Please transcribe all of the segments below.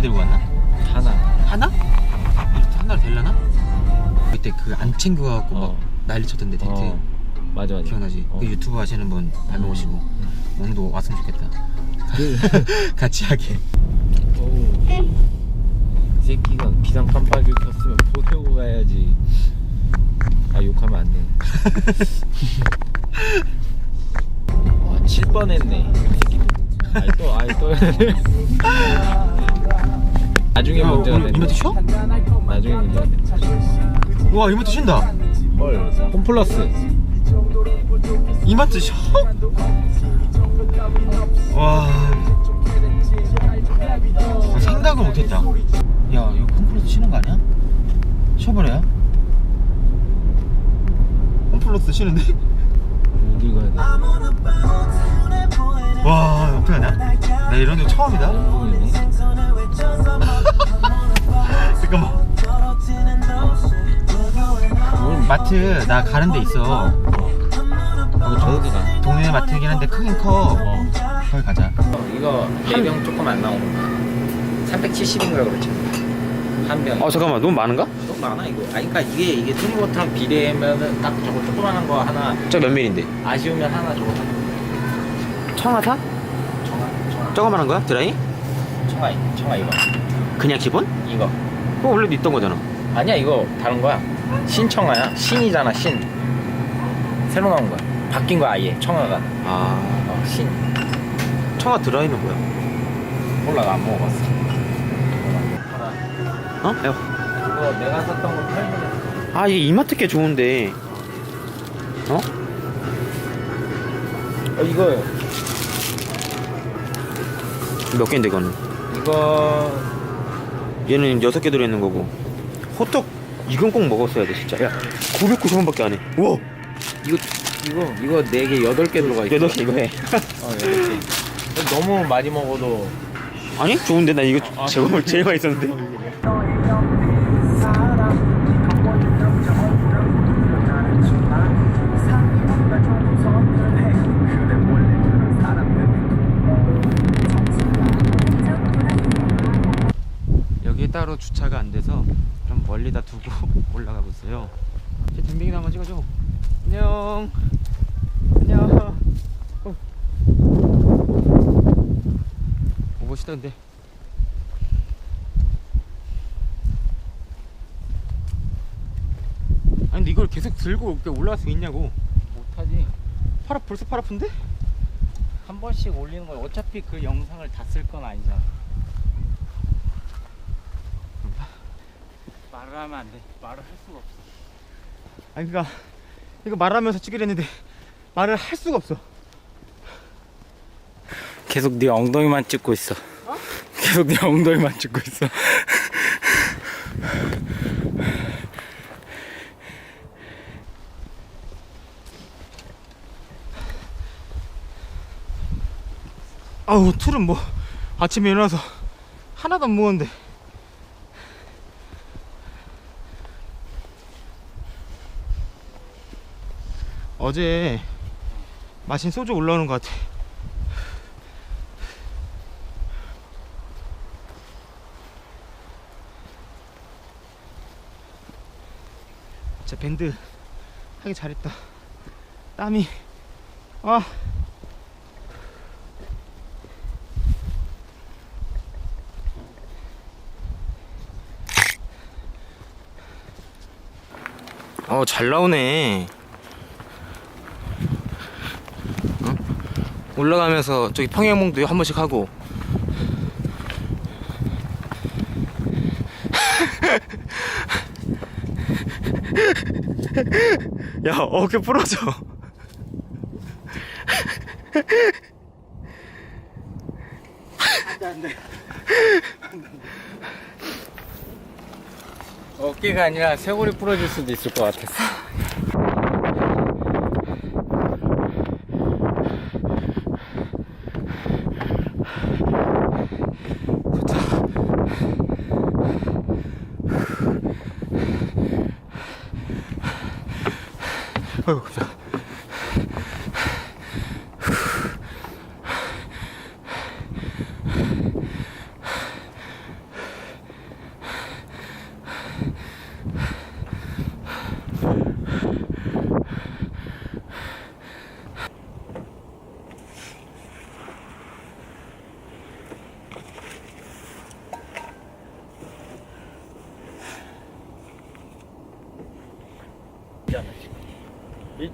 개 들고 갔나? 하나 하나? 이렇게 될라나? 그때 그 안 챙겨가고 어. 막 난리 쳤던데 어. 텐트 어. 맞아 맞아 기억나지? 어. 그 유튜브 하시는 분 닮아오시고 음, 음. 오늘도 왔으면 좋겠다 그 같이 하게 오이 새끼가 비상 깜빡이 켰으면 보내고 가야지 아 욕하면 안돼 와 7번 했네 아이 또 아이 또 나중에 야, 문제가 오늘 돼. 이마트 쉬어? 나중에 문제가 돼. 와 이마트 쉰다 헐. 홈플러스. 이마트 쉬어? 와 생각을 못했다 야 이거 홈플러스 쉬는 거 아니야? 쉬어버려요? 홈플러스 쉬는데? 어디 가야 돼? 와 어떡하냐? 나 이런 데 처음이다 보이네. 마트 나 가는 데 있어 거기 어디 가? 동네 마트긴 한데 크긴 커 어. 거기 가자 이거 네병 조금 안 나오는 거야. 370인가 그렇지. 한 병. 어 잠깐만 너무 많은가? 너무 많아 이거. 아니 그러니까 이게 이게 투니버터랑 비례하면은 딱 저거 조그만한 거 하나 저 몇 밀인데? 아쉬우면 하나 저거 사. 청아사? 청아 청아 저거만 한 거야? 드라이? 청아 청아 이거 그냥 기본? 이거 그거 원래도 있던 거잖아 아니야 이거 다른 거야. 신청아야 신이잖아 신. 새로 나온 거야. 바뀐 거야 아예 청아가. 아 어, 신. 청아 드라이는 뭐야? 몰라 나안 먹어봤어. 어? 야. 그거 내가 샀던 거 팔면 아 이게 이마트 게 좋은데 어? 어 이거 몇 개인데 이거는? 이거 얘는 여섯 개 들어있는 거고 호떡 이건 꼭 먹었어야 돼 진짜. 야 990원밖에 안해. 우와. 이거 이거 이거 네 개 여덟 개 들어가 있어. 여덟 개 이거 해. 어, 여덟 개. 너무 많이 먹어도. 아니? 좋은데? 나 이거 아, 제일, 제일 맛있었는데 여기에 따로 주차가 안 돼서 좀 멀리다 두고 올라가고 있어요. 제 댕댕이나 한번 찍어줘. 안녕. 안녕. 어. 오 멋있던데. 아니 근데 이걸 계속 들고 올라갈 수 있냐고. 못하지. 팔 아프 벌써 팔 아픈데? 한 번씩 올리는 건 어차피 그 영상을 다 쓸 건 아니잖아. 말을 하면 안 돼. 말을 할 수가 없어. 아니 그니까 이거 말하면서 찍으려 했는데 말을 할 수가 없어. 계속 네 엉덩이만 찍고 있어. 계속 네 엉덩이만 찍고 있어. 아우 툴은 뭐 아침에 일어나서 하나도 안 먹었는데 어제 마신 소주 올라오는 것 같아. 진짜 밴드 하기 잘했다. 땀이. 아. 어, 잘 나오네. 올라가면서 저기 평행봉도 한 번씩 하고. 야, 어깨 부러져. 어깨가 아니라 쇄골이 부러질 수도 있을 것 같았어. 아이고, 자.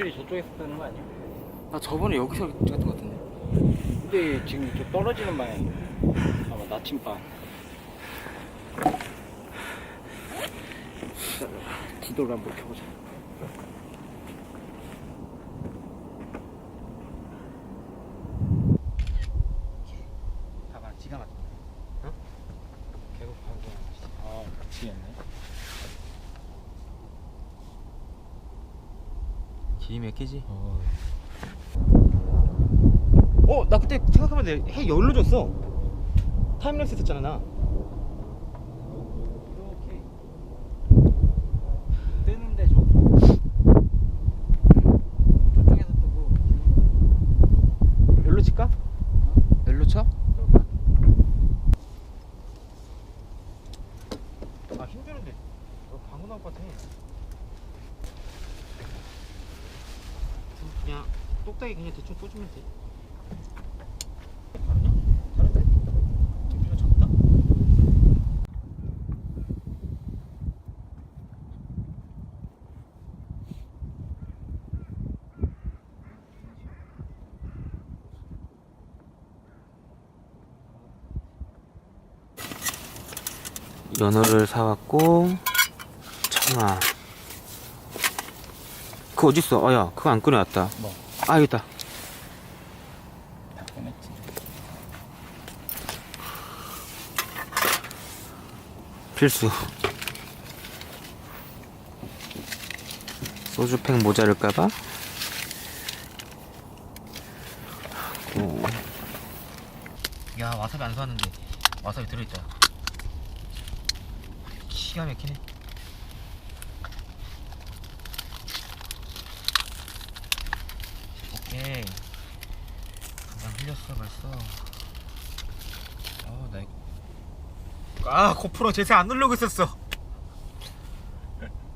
일출이 저쪽에서 뜨는 거 아니야? 나 저번에 여기서 찍었던 것 같은데. 근데 지금 저 떨어지는 방향 아마 나침반 지도를 한번 켜보자 봐봐, 기가 막혀. 계속 가고 아 미치겠네 기이 막히지? 어. 어, 나 그때 생각하면 돼. 해 열로 줬어. 타임랩스 했었잖아, 나. 이렇게 뜨는데 저 저쪽에서 뜨고 열로 칠까? 열로 쳐? 아, 힘드는데. 어, 방구 나올 것 같아. 그냥 똑딱이 그냥 대충 꽂으면 돼. 다른데? 작다? 연어를 사왔고 청아 그거 어딨어? 아야 그거 안 꺼내왔다 뭐? 아 여기 있다. 다 꺼냈지 필수. 소주팩 모자랄까봐? 오. 야 와사비 안 사왔는데. 와사비 들어있다. 기가 막히네 오케이 흘렸어 벌써. 어나 이거. 아 고프로 제세 안 누르고 있었어.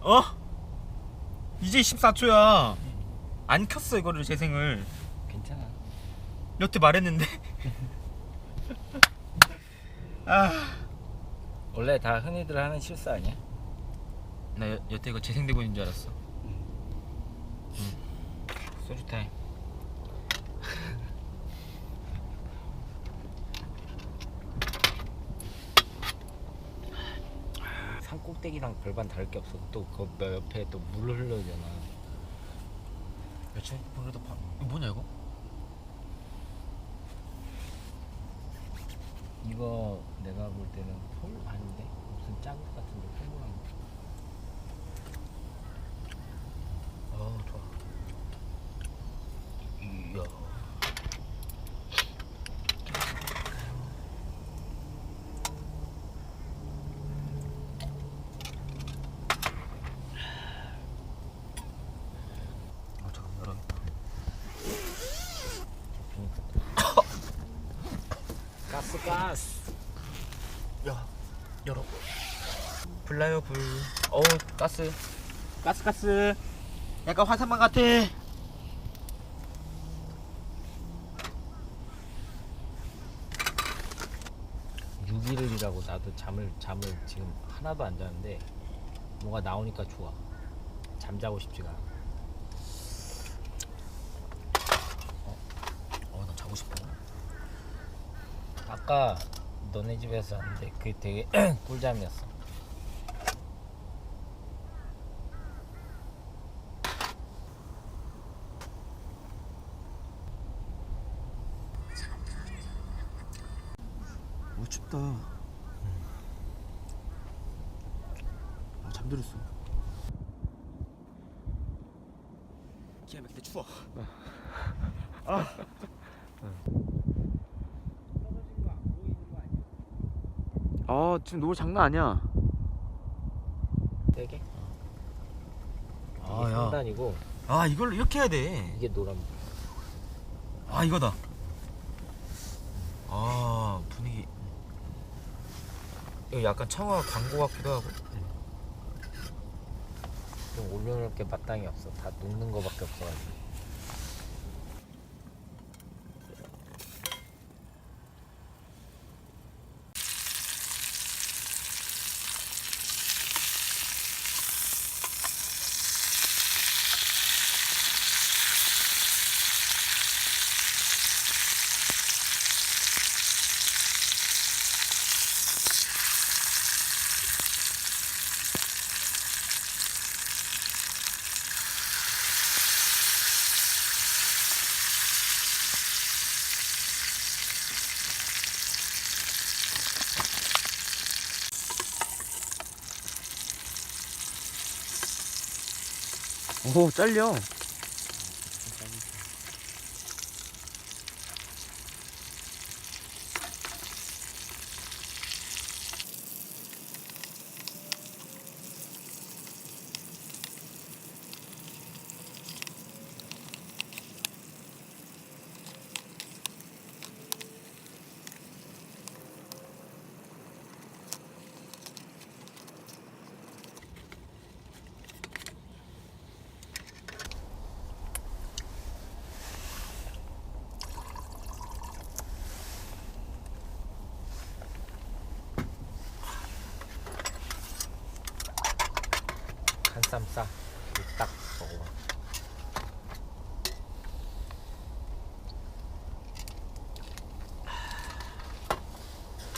어? 이제 14초야. 안 켰어 이거를 재생을. 괜찮아. 여태 말했는데. 아. 원래 다 흔히들 하는 실수 아니야? 나 여, 여태 이거 재생되고 있는 줄 알았어. 응. 소주 타임 산 꼭대기랑 별반 다를 게 없어 또그 옆에 또 물 흘러잖아 며칠? 그래도 봐 이거 뭐냐 이거? 이거 내가 볼 때는 폴 아닌데 무슨 자국 같은데 폴모랑 어 좋아 이야 아 잠깐 열어야겠다 가스 가스 야 열어. 불나요 불. 어우 가스. 가스 가스. 약간 화산만 같아. 육일이라고 나도 잠을 잠을 지금 하나도 안 자는데 뭐가 나오니까 좋아. 잠자고 싶지가 않아 어나 자고 싶어 아까 너네 집에서 잤는데 그게 되게 꿀잠이었어 어 춥다 아 잠들었어 기가 막히게 추워 아 지금 노을 장난 아니야. 세게? 아, 이게 야. 상단이고. 아 이걸 이렇게 해야 돼. 이게 노란 아 이거다. 아 분위기. 이거 약간 청아 광고 같기도 하고. 좀 올려놓을 게 마땅히 없어. 다 녹는 거밖에 없어가지고 오 잘려 한쌈 싸. 이렇게 딱 먹어봐.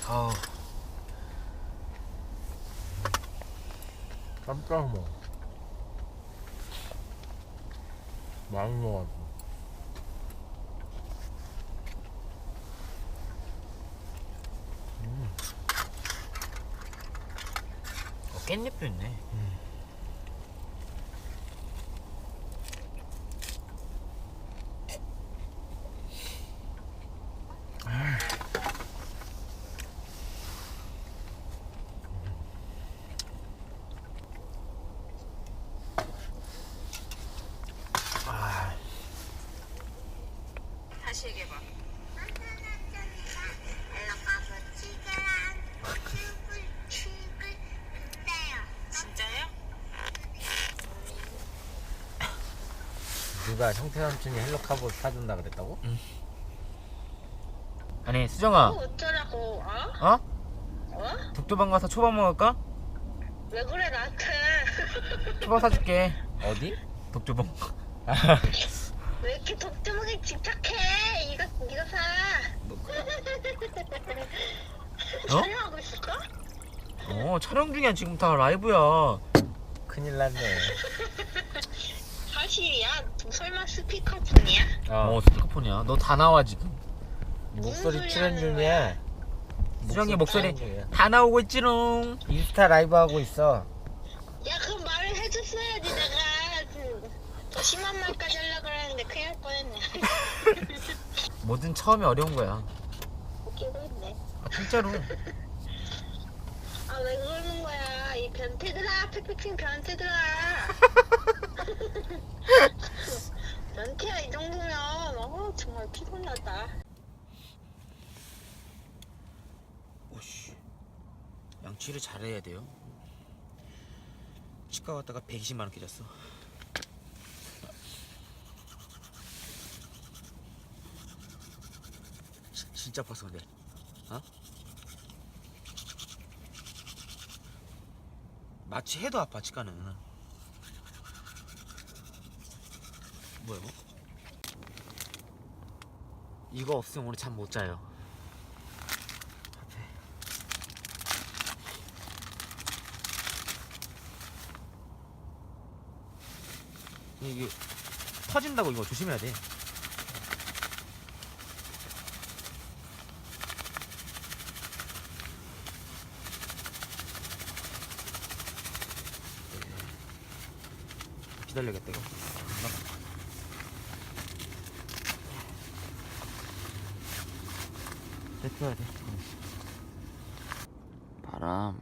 아우. 먹어. 많이. 음. 어, 깻잎도 있네. 아, 다시 얘기해봐. 진짜요? 누가 형태 삼촌이 헬로카보 사준다 그랬다고? 아니 수정아 어쩌라고, 어? 어? 어? 독도방 가서 초밥 먹을까? 왜 그래, 나한테? 초밥 사줄게 어디? 독도방 왜 이렇게 독점하게 집착해? 이거, 이거 사. 촬영하고 있을까? 어 촬영 중이야 지금 다 라이브야 큰일 났네. 사실이야? 설마 스피커폰이야? 어 스피커폰이야 너 다 나와 지금 목소리 출연 중이야. 수정이 목소리 출연 중이야. 다 나오고 있지롱 인스타 라이브 하고 있어. 야, 그럼 말을 해줬어야지, 내가. 그, 더 심한 말까지 하려고 그랬는데 큰일 날 뻔했네. 뭐든 처음이 어려운 거야 웃기고 있네. 아, 진짜로 아, 왜 그러는 거야? 이 변태들아, 팩팩핑 변태들아. 변태야, 이 정도면. 어, 정말 피곤하다. 오씨 양치를 잘해야 돼요 치과 갔다가 120만 원 깨졌어 지- 진짜 아팠어 근데 어? 마취 해도 아파 치과는 뭐야 이거? 없으면 오늘 잠 못 자요 이게 터진다고 이거 조심해야 돼. 기다려야겠다 이거. 뱉어야 돼. 바람.